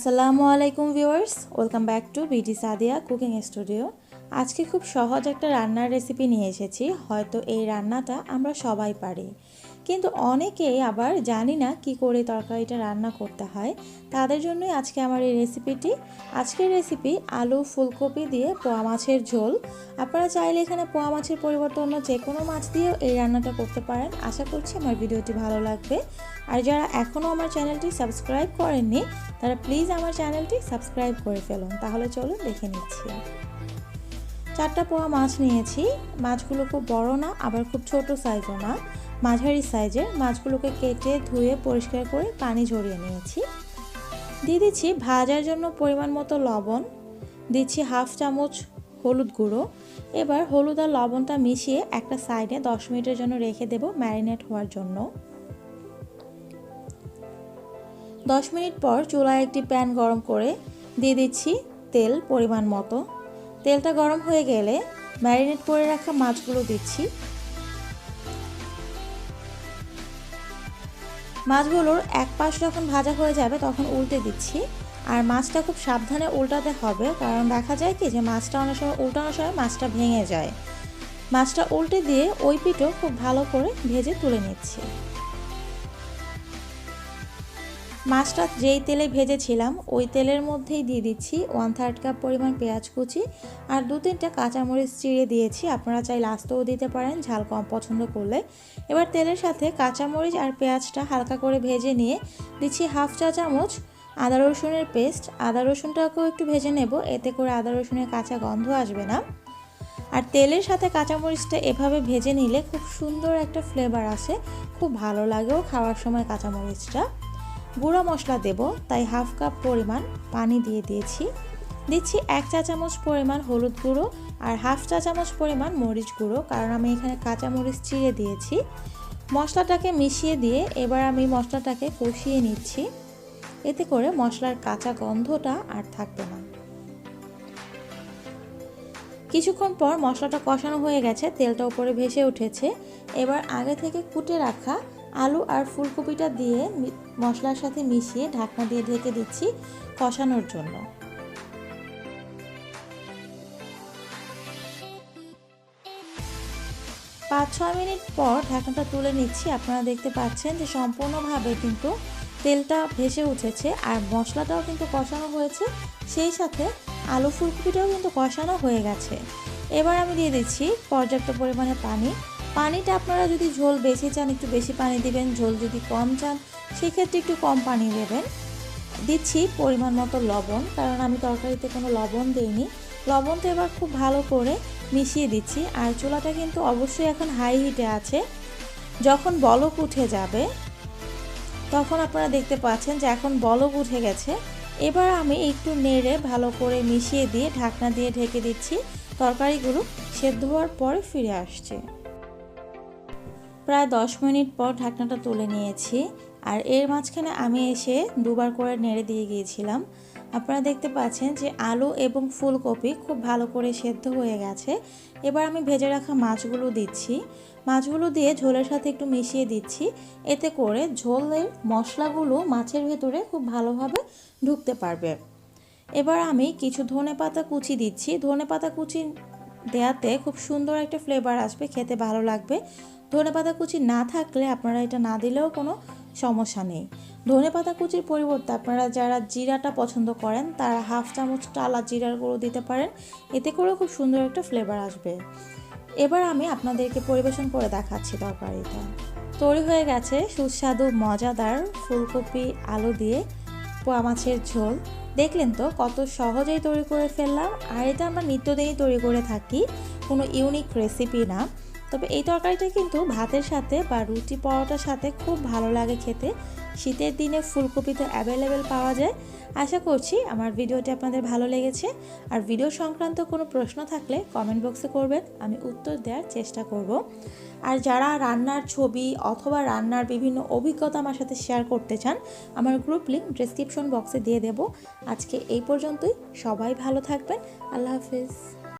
আসসালামু আলাইকুম viewers, welcome back to BD Sadia cooking studio. আজকে খুব সহজ একটা রান্নার রেসিপি নিয়ে এসেছি, হয়তো এই রান্নাটা আমরা সবাই পারি। কিন্তু অনেকেই আবার জানি না কি করে তরকারিটা রান্না করতে হয়। তাদের জন্যই আজকে আমার এই রেসিপিটি আজকের রেসিপি আলু ফুলকপি দিয়ে পোয়া মাছের ঝোল। আপনারা চাইলে এখানে পোয়া মাছের পরিবর্তে অন্য যে কোনো মাছ দিয়েও এই রান্নাটা করতে পারেন। আশা করছি আমার ভিডিওটি ভালো লাগবে। আর যারা এখনও আমার চ্যানেলটি সাবস্ক্রাইব করেননি, তারা প্লিজ আমার চ্যানেলটি সাবস্ক্রাইব করে ফেলুন। তাহলে চলুন দেখে নিচ্ছি। চারটা পোয়া মাছ নিয়েছি। মাছগুলো খুব বড় না, আবার খুব ছোট সাইজও না। মাঝারি সাইজের মাছগুলোকে কেটে ধুয়ে পরিষ্কার করে পানি ঝরিয়ে নিয়েছি। দিয়ে দিচ্ছি ভাজার জন্য পরিমাণ মতো লবণ। দিচ্ছি হাফ চামচ হলুদ গুঁড়ো। এবার হলুদ আর লবণটা মিশিয়ে একটা সাইডে দশ মিনিটের জন্য রেখে দেব ম্যারিনেট হওয়ার জন্য। দশ মিনিট পর চুলায় একটি প্যান গরম করে দিয়ে দিচ্ছি তেল পরিমাণ মতো। তেলটা গরম হয়ে গেলে ম্যারিনেট করে রাখা মাছগুলো দিচ্ছি। মাছগুলোর এক পাশ যখন ভাজা হয়ে যাবে, তখন উল্টে দিচ্ছি। আর মাছটা খুব সাবধানে উল্টাতে হবে, কারণ দেখা যায় কি যে মাছটা অনেক সময় উল্টানোর সময় মাছটা ভেঙে যায়। মাছটা উল্টে দিয়ে ওই পিঠও খুব ভালো করে ভেজে তুলে নিচ্ছি। মাছটা যেই তেলে ভেজেছিলাম, ওই তেলের মধ্যেই দিয়ে দিচ্ছি ওয়ান থার্ড কাপ পরিমাণ পেঁয়াজ কুচি আর দু তিনটা কাঁচামরিচ চিড়ে দিয়েছি। আপনারা চাই আস্তেও দিতে পারেন, ঝাল কম পছন্দ করলে। এবার তেলের সাথে কাঁচামরিচ আর পেঁয়াজটা হালকা করে ভেজে নিয়ে দিচ্ছি হাফ চা চামচ আদা রসুনের পেস্ট। আদা রসুনটাকেও একটু ভেজে নেব, এতে করে আদা রসুনের কাঁচা গন্ধ আসবে না। আর তেলের সাথে কাঁচামরিচটা এভাবে ভেজে নিলে খুব সুন্দর একটা ফ্লেভার আসে, খুব ভালো লাগেও খাওয়ার সময় কাঁচামরিচটা। গুঁড়ো মশলা দেব, তাই হাফ কাপ পরিমাণ পানি দিয়ে দিয়েছি। দিচ্ছি এক চা চামচ পরিমাণ হলুদ গুঁড়ো আর হাফ চা চামচ পরিমাণ মরিচ গুঁড়ো, কারণ আমি এখানে কাঁচা মরিচ চিড়ে দিয়েছি। মশলাটাকে মিশিয়ে দিয়ে এবার আমি মশলাটাকে কষিয়ে নিচ্ছি। এতে করে মশলার কাঁচা গন্ধটা আর থাকবে না। কিছুক্ষণ পর মশলাটা কষানো হয়ে গেছে, তেলটা উপরে ভেসে উঠেছে। এবার আগে থেকে কুটে রাখা আলু আর ফুলকপিটা দিয়ে মশলার সাথে মিশিয়ে ঢাকনা দিয়ে ঢেকে দিচ্ছি কষানোর জন্য। পাঁচ ছয় মিনিট পর ঢাকনাটা তুলে নিচ্ছি। আপনারা দেখতে পাচ্ছেন যে সম্পূর্ণভাবে কিন্তু তেলটা ভেসে উঠেছে আর মশলাটাও কিন্তু কষানো হয়েছে। সেই সাথে আলু ফুলকপিটাও কিন্তু কষানো হয়ে গেছে। এবার আমি দিয়ে দিচ্ছি পর্যাপ্ত পরিমাণে পানি। পানিটা আপনারা যদি ঝোল বেশি চান, একটু বেশি পানি দিবেন, ঝোল যদি কম চান, সেক্ষেত্রে একটু কম পানি দেবেন। দিচ্ছি পরিমাণ মতো লবণ, কারণ আমি তরকারিতে কোনো লবণ দিইনি। লবণটা এবার খুব ভালো করে মিশিয়ে দিচ্ছি, আর চুলাটা কিন্তু অবশ্যই এখন হাই হিটে আছে। যখন বলক উঠে যাবে, তখন আপনারা দেখতে পাচ্ছেন যে এখন বলক উঠে গেছে। এবার আমি একটু নেড়ে ভালো করে মিশিয়ে দিয়ে ঢাকনা দিয়ে ঢেকে দিচ্ছি। তরকারিগুলো সেদ্ধ হওয়ার পরে ফিরে আসছে। প্রায় দশ মিনিট পর ঢাকনাটা তুলে নিয়েছি। আর এর মাঝখানে আমি এসে দুবার করে নেড়ে দিয়ে গিয়েছিলাম। আপনারা দেখতে পাচ্ছেন যে আলু এবং ফুলকপি খুব ভালো করে সেদ্ধ হয়ে গেছে। এবার আমি ভেজে রাখা মাছগুলো দিচ্ছি। মাছগুলো দিয়ে ঝোলের সাথে একটু মিশিয়ে দিচ্ছি। এতে করে ঝোলের মশলাগুলো মাছের ভেতরে খুব ভালোভাবে ঢুকতে পারবে। এবার আমি কিছু ধনে পাতা কুচি দিচ্ছি। ধনে পাতা কুচি দেওয়াতে খুব সুন্দর একটা ফ্লেভার আসবে, খেতে ভালো লাগবে। ধনে পাতা কুচি না থাকলে আপনারা এটা না দিলেও কোনো সমস্যা নেই। ধনে পাতা কুচির পরিবর্তে আপনারা যারা জিরাটা পছন্দ করেন, তারা হাফ চামচ টালা জিরার গুঁড়ো দিতে পারেন। এতে করেও খুব সুন্দর একটা ফ্লেভার আসবে। এবার আমি আপনাদেরকে পরিবেশন করে দেখাচ্ছি তরকারিটা। তৈরি হয়ে গেছে সুস্বাদু, মজাদার ফুলকপি, আলু দিয়ে পোয়া মাছের ঝোল। দেখলেন তো কত সহজেই তৈরি করে ফেললাম। আর এটা আমরা নিত্যদিনই তৈরি করে থাকি, কোনো ইউনিক রেসিপি না। তবে এই তরকারিটা কিন্তু ভাতের সাথে বা রুটি পরোটার সাথে খুব ভালো লাগে খেতে। শীতের দিনে ফুলকপি তো অ্যাভেলেবেল পাওয়া যায়। আশা করছি আমার ভিডিওটি আপনাদের ভালো লেগেছে। আর ভিডিও সংক্রান্ত কোনো প্রশ্ন থাকলে কমেন্ট বক্সে করবেন, আমি উত্তর দেওয়ার চেষ্টা করব। আর যারা রান্নার ছবি অথবা রান্নার বিভিন্ন অভিজ্ঞতা আমার সাথে শেয়ার করতে চান, আমার গ্রুপ লিঙ্ক ডিসক্রিপশন বক্সে দিয়ে দেব। আজকে এই পর্যন্তই, সবাই ভালো থাকবেন, আল্লাহ হাফিজ।